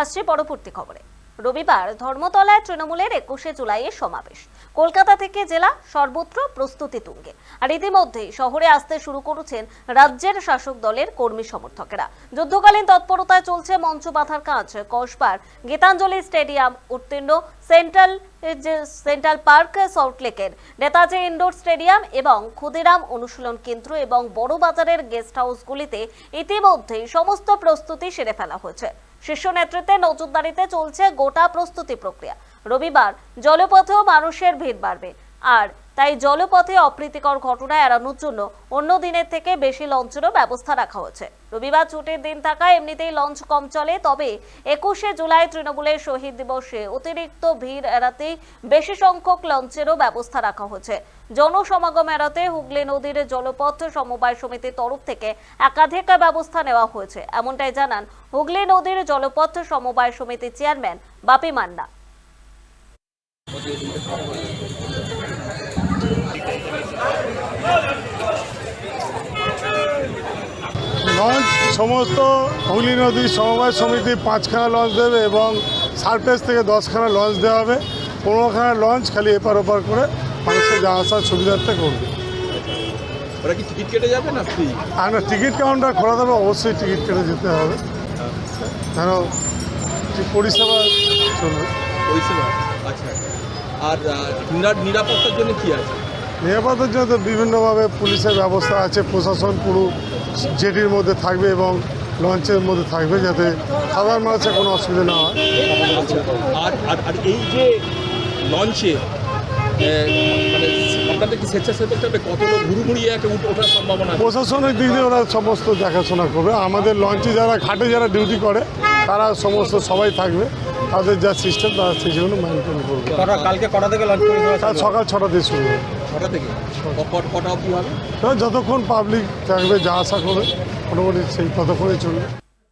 আসছে পরবর্তী খবরে। রবিবার ধর্মতলায় তৃণমূলের একুশে জুলাইয়ের সমাবেশ। কলকাতা থেকে জেলা সর্বত্র প্রস্তুতি তুঙ্গে। আর ইতিমধ্যেই শহরে আসতে শুরু করেছেন রাজ্যের শাসক দলের কর্মী সমর্থকেরা। যুদ্ধকালীন তৎপরতায় চলছে মঞ্চ বাঁধার কাজ। কসবার গীতাঞ্জলি স্টেডিয়াম উত্তীর্ণ সেন্ট্রাল যে সেন্ট্রাল পার্ক সল্টলেকের নেতাজি ইনডোর স্টেডিয়াম এবং ক্ষুদিরাম অনুশীলন কেন্দ্র এবং বড় বাজারের গেস্ট হাউসগুলিতে ইতিমধ্যেই সমস্ত প্রস্তুতি সেরে ফেলা হয়েছে। শীর্ষ নেতৃত্বে নজরদারিতে চলছে গোটা প্রস্তুতি প্রক্রিয়া। রবিবার জলপথেও মানুষের ভিড় বাড়বে। আর তাই জলপথে অপ্রীতিকর ঘটনা এড়ানোর জন্য অন্য দিনের থেকে বেশি লঞ্চেরও ব্যবস্থা রাখা হয়েছে। রবিবার ছুটির দিন থাকায় এমনিতেই লঞ্চ কম চলে, তবে একুশে জুলাই তৃণমূলের শহীদ দিবসে অতিরিক্ত ভিড় এড়াতে বেশি সংখ্যক লঞ্চেরও ব্যবস্থা রাখা হয়েছে। জনসমাগম এড়াতে হুগলি নদীর জলপথ সমবায় সমিতির তরফ থেকে একাধিক ব্যবস্থা নেওয়া হয়েছে। এমনটাই জানান হুগলি নদীর জলপথ সমবায় সমিতির চেয়ারম্যান বাপি মান্না। লঞ্চ সমস্ত হুগলি নদী সমবায় সমিতি পাঁচখানা লঞ্চ দেবে এবং সারফেস থেকে দশখানা লঞ্চ দেওয়া হবে। পনেরোখানা লঞ্চ খালি এপার ওপার করে মানুষের যা আসার সুবিধার্থে করবে। ওরা কি টিকিট কেটে যাবে না ফ্রি আর না টিকিট কাউন্টার খোলা দেবে অবশ্যই টিকিট কেটে যেতে হবে। কেন? পরিষেবা চলবে। আচ্ছা। আর নিরাপত্তার জন্য কি আছে? নিরাপত্তার জন্য তো বিভিন্নভাবে পুলিশের ব্যবস্থা আছে প্রশাসন পুরো জেটির মধ্যে থাকবে এবং লঞ্চের মধ্যে থাকবে যাতে সাধারণ মানুষের কোনো অসুবিধা না হয়। আর আর এই যে লঞ্চে মানে আপনাদের কি স্বেচ্ছাসেবক থাকবে? কত লোক ঘুরুমুড়িয়ে একে ওঠার সম্ভাবনা আছে? দিক দিয়ে ওরা সমস্ত দেখাশোনা করবে। আমাদের লঞ্চে যারা ঘাটে যারা ডিউটি করে তারা সমস্ত সবাই থাকবে তাদের যা সিস্টেম তারা সেই জন্য মেনটেন করবে। কালকে কটা থেকে লঞ্চ কাল সকাল ছটা দিয়ে শুরু হবে। ছটা থেকে? ক- ক- কটা অবধি হবে? যতক্ষণ পাবলিক থাকবে যা আশা করবে মোটামুটি সেই ততক্ষণে চলবে।